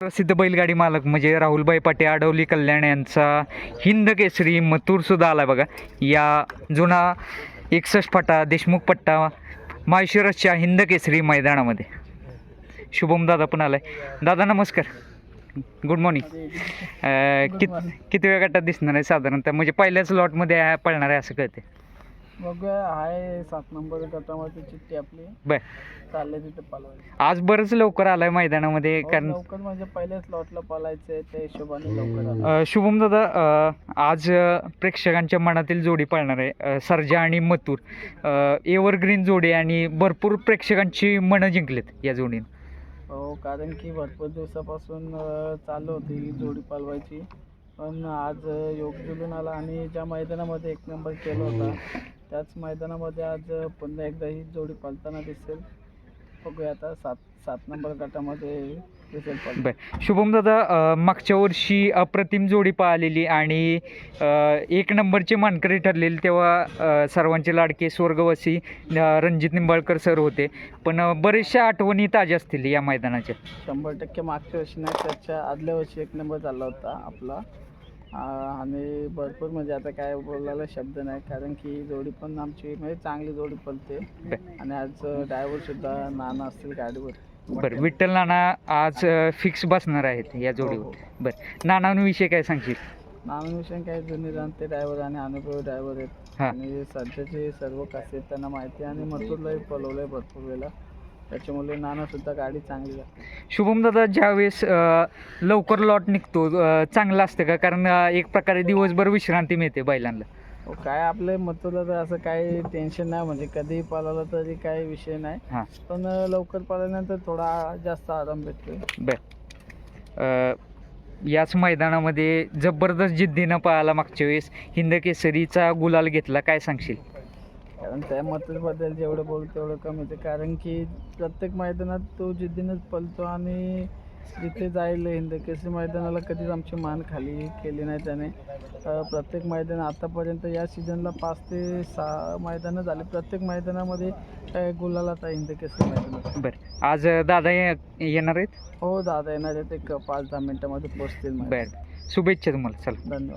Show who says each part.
Speaker 1: प्रसिद्ध बैलगाडी मालक म्हणजे राहुलबाई पाटे आडवली कल्याण यांचा हिंद केसरी मथुर सुद्धा आला बघा. या जुना एकसष्ट पट्टा देशमुख पट्टा माळशिरसच्या हिंद केसरी मैदानामध्ये. शुभम दादा पण आलाय. दादा नमस्कार. गुड मॉर्निंग कित किती वेळ गटात दिसणार आहे साधारणतः? म्हणजे पहिल्याच लॉटमध्ये पळणार आहे असं कळते
Speaker 2: बघूया आहे सात नंबर गटामध्ये चिठ्ठी आपली.
Speaker 1: बर.
Speaker 2: चालले तिथे पालवायची.
Speaker 1: आज बरंच लवकर आलाय मैदानामध्ये कारण
Speaker 2: लवकर म्हणजे पहिल्याच लॉटला पालायचंय त्या हिशोबाने लवकर आलं.
Speaker 1: अ, शुभम दादा अ, आज अ, प्रेक्षकांच्या मनातील जोडी पाळणार आहे अ, सर्जा आणि मथुर. अ, एव्हरग्रीन जोडी आणि भरपूर प्रेक्षकांची मनं जिंकलेत या जोडीनं.
Speaker 2: हो कारण की भरपूर दिवसापासून अं, चालू होती ही जोडी पालवायची. पण आज अं, योग जुलून आला आणि ज्या मैदानामध्ये एक नंबर केला होता त्याच मैदानामध्ये आज पुन्हा एकदा ही जोडी पालताना दिसेल. बघूया आता सात सात नंबर गटामध्ये दिसेल
Speaker 1: बर. शुभम दादा मागच्या वर्षी अप्रतिम जोडी पाहिलेली आणि अ, एक नंबरचे मानकरी ठरलेले तेव्हा अ, सर्वांचे लाडके स्वर्गवासी अ, रणजित निंबाळकर सर होते. पण अ, बऱ्याचशा आठवणी ताज्या असतील या मैदानाच्या.
Speaker 2: शंभर टक्के मागच्या वर्षी नाही त्याच्या आदल्या वर्षी एक नंबर झाला होता आपला. आ- आणि भरपूर म्हणजे आता काय बोलायला शब्द नाही कारण की ही जोडी पण आमची म्हणजे चांगली जोडी पलते आणि आज ड्रायव्हर सुद्धा नाना असतील गाडीवर.
Speaker 1: बरं विठ्ठल नाना आज फिक्स बसणार आहेत या
Speaker 2: हो,
Speaker 1: जोडीवर.
Speaker 2: हो.
Speaker 1: बरं. नानांविषयी काय सांगशील?
Speaker 2: नानाविषयी काही जुने जाणते ड्रायव्हर आणि अनुभवी ड्रायव्हर आहेत.
Speaker 1: हां.
Speaker 2: आणि सध्याचे सर्व खासियत त्यांना माहिती आहे आणि मथुरलाही पलवलंय भरपूर वेळेला. त्याच्यामुळे नाना सुद्धा गाडी चांगली आहे
Speaker 1: शुभम दादा ज्यावेळेस अ, लवकर लॉट निघतो अ, चांगलं असतं का? कारण अ, एक प्रकारे दिवसभर विश्रांती मिळते बैलांना.
Speaker 2: हो, काय आपले तर असं काही टेन्शन नाही. म्हणजे कधीही पाळाला तरी काही विषय नाही.
Speaker 1: हां.
Speaker 2: पण लवकर पाळल्यानंतर थोडा जास्त आराम भेटतो
Speaker 1: बर. अ, याच मैदानामध्ये जबरदस्त जिद्दीनं पळाला मागच्या वेळेस. हिंद केसरीचा गुलाल घेतला. काय सांगशील?
Speaker 2: कारण त्या मथुरबद्दल जेवढं बोलू तेवढं कमी आहे कारण की प्रत्येक मैदानात तो जिद्दीनंच पळतो आणि जिथे जाईल हिंद केसरी मैदानाला कधीच आमची मान खाली केली नाही त्याने. प्रत्येक मैदान आतापर्यंत या सीझनला पाच ते सहा मैदानं झाली. प्रत्येक मैदानामध्ये काय गुलाला आता हिंद केसरी मैदानात
Speaker 1: बरं. आज दादा ये- येणार आहेत?
Speaker 2: हो दादा येणार आहेत. एक पाच दहा मिनिटामध्ये पोचतील मैदानात.
Speaker 1: बरं. शुभेच्छा तुम्हाला. चला.
Speaker 2: धन्यवाद.